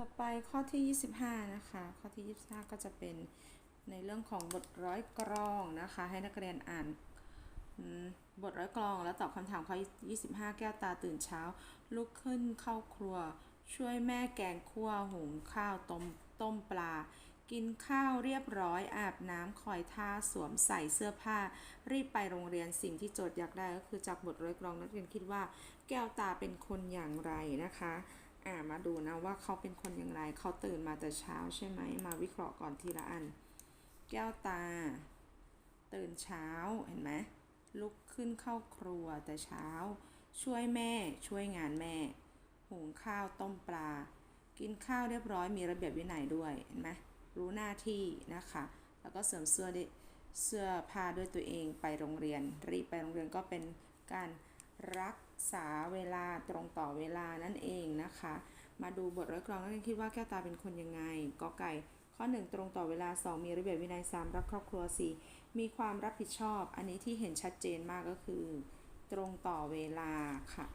ต่อไปข้อที่ 25 นะคะ ข้อที่ 25 ก็จะเป็นในเรื่องของบทร้อยกรองนะคะ ให้นักเรียนอ่านบทร้อยกรองแล้วตอบคำถามข้อ 25 แก้วตาตื่นเช้า ลุกขึ้นเข้าครัว ช่วยแม่แกงคั่วหุงข้าวต้มต้มปลา กินข้าวเรียบร้อยอาบน้ำคอยท่าสวมใส่เสื้อผ้า รีบไปโรงเรียนสิ่งที่โจทย์อยากได้ก็คือจากบทร้อยกรองนักเรียนคิดว่า แก้วตาเป็นคนอย่างไรนะคะ อ่ามาดูนะว่าเขาเป็นคนอย่างไร เขาตื่นมาแต่เช้าใช่ไหม มาวิเคราะห์ก่อนทีละอัน แก้วตา ตื่นเช้าเห็นไหมลุกขึ้นเข้าครัวแต่เช้า ช่วยแม่ ช่วยงานแม่ หุงข้าวต้มปลา กินข้าวเรียบร้อยมีระเบียบวินัยด้วยเห็นไหมรู้หน้าที่นะคะ แล้วก็เสริมเสื้อเสื้อผ้าด้วยตัวเองไปโรงเรียน รีบไปโรงเรียนก็เป็นการ รักษาเวลาตรงต่อเวลานั่นเองนะคะ มาดูบทร้อยกรองนักเรียนคิดว่าแก้วตาเป็นคนยังไงกอไก่ข้อ 1 ตรงต่อเวลา 2 มีระเบียบวินัย 3 รักครอบครัว 4 มีความรับผิดชอบ อันนี้ที่เห็นชัดเจนมากก็คือ ตรงต่อเวลาค่ะ